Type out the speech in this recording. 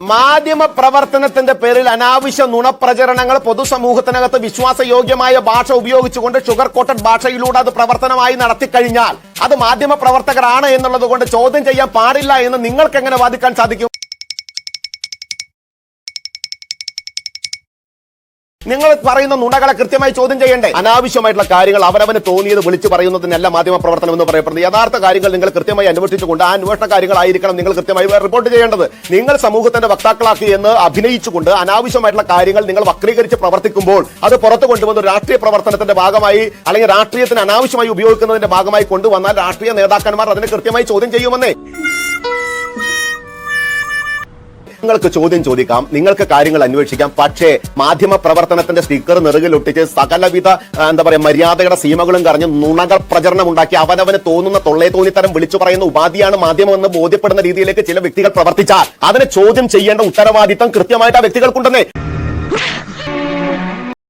മാധ്യമ പ്രവർത്തനത്തിന്റെ പേരിൽ അനാവശ്യ നുണപ്രചരണങ്ങൾ പൊതുസമൂഹത്തിനകത്ത് വിശ്വാസയോഗ്യമായ ഭാഷ ഉപയോഗിച്ചുകൊണ്ട് ഷുഗർ കോട്ടഡ് ഭാഷയിലൂടെ അത് പ്രവർത്തനമായി നടത്തിക്കഴിഞ്ഞാൽ അത് മാധ്യമ പ്രവർത്തകരാണ് എന്നുള്ളത് കൊണ്ട് ചോദ്യം ചെയ്യാൻ പാടില്ല എന്ന് നിങ്ങൾക്ക് എങ്ങനെ വാദിക്കാൻ സാധിക്കും? നിങ്ങൾ പറയുന്ന നുണകളെ കൃത്യമായി ചോദ്യം ചെയ്യണ്ടേ? അനാവശ്യമായിട്ടുള്ള കാര്യങ്ങൾ അവനവന് തോന്നിയത് വിളിച്ചു പറയുന്നതിനല്ല മാധ്യമ പ്രവർത്തനം എന്ന് പറയപ്പെടുന്നത്. യഥാർത്ഥ കാര്യങ്ങൾ നിങ്ങൾ കൃത്യമായി അന്വേഷിച്ചുകൊണ്ട് ആ അന്വേഷണ കാര്യങ്ങളായിരിക്കണം നിങ്ങൾ കൃത്യമായി റിപ്പോർട്ട് ചെയ്യേണ്ടത്. നിങ്ങൾ സമൂഹത്തിന്റെ വക്താക്കളാക്കി എന്ന് അഭിനയിച്ചുകൊണ്ട് അനാവശ്യമായിട്ടുള്ള കാര്യങ്ങൾ നിങ്ങൾ വക്രീകരിച്ച് പ്രവർത്തിക്കുമ്പോൾ അത് പുറത്തു കൊണ്ടുവന്ന് രാഷ്ട്രീയ പ്രവർത്തനത്തിന്റെ ഭാഗമായി അല്ലെങ്കിൽ രാഷ്ട്രീയത്തിന് അനാവശ്യമായി ഉപയോഗിക്കുന്നതിന്റെ ഭാഗമായി കൊണ്ടുവന്നാൽ രാഷ്ട്രീയ നേതാക്കന്മാർ അതിനെ കൃത്യമായി ചോദ്യം ചെയ്യുമെന്നേ. നിങ്ങൾക്ക് ചോദ്യം ചോദിക്കാം നിങ്ങൾക്ക് കാര്യങ്ങൾ അന്വേഷിക്കാം. പക്ഷേ മാധ്യമ പ്രവർത്തനത്തിന്റെ സ്റ്റിക്കർ നെറുകിലൊട്ടിച്ച് സകലവിധ എന്താ പറയുക മര്യാദയുടെ സീമകളും കറഞ്ഞ് നുണകൾ പ്രചരണം ഉണ്ടാക്കി അവനവന് തോന്നുന്ന തൊള്ളേ തോന്നിത്തരം വിളിച്ചു പറയുന്ന ഉപാധിയാണ് മാധ്യമം എന്ന് ബോധ്യപ്പെടുന്ന രീതിയിലേക്ക് ചില വ്യക്തികൾ പ്രവർത്തിച്ചാൽ അതിനെ ചോദ്യം ചെയ്യേണ്ട ഉത്തരവാദിത്തം കൃത്യമായിട്ട് ആ വ്യക്തികൾക്കുണ്ടെന്നേ.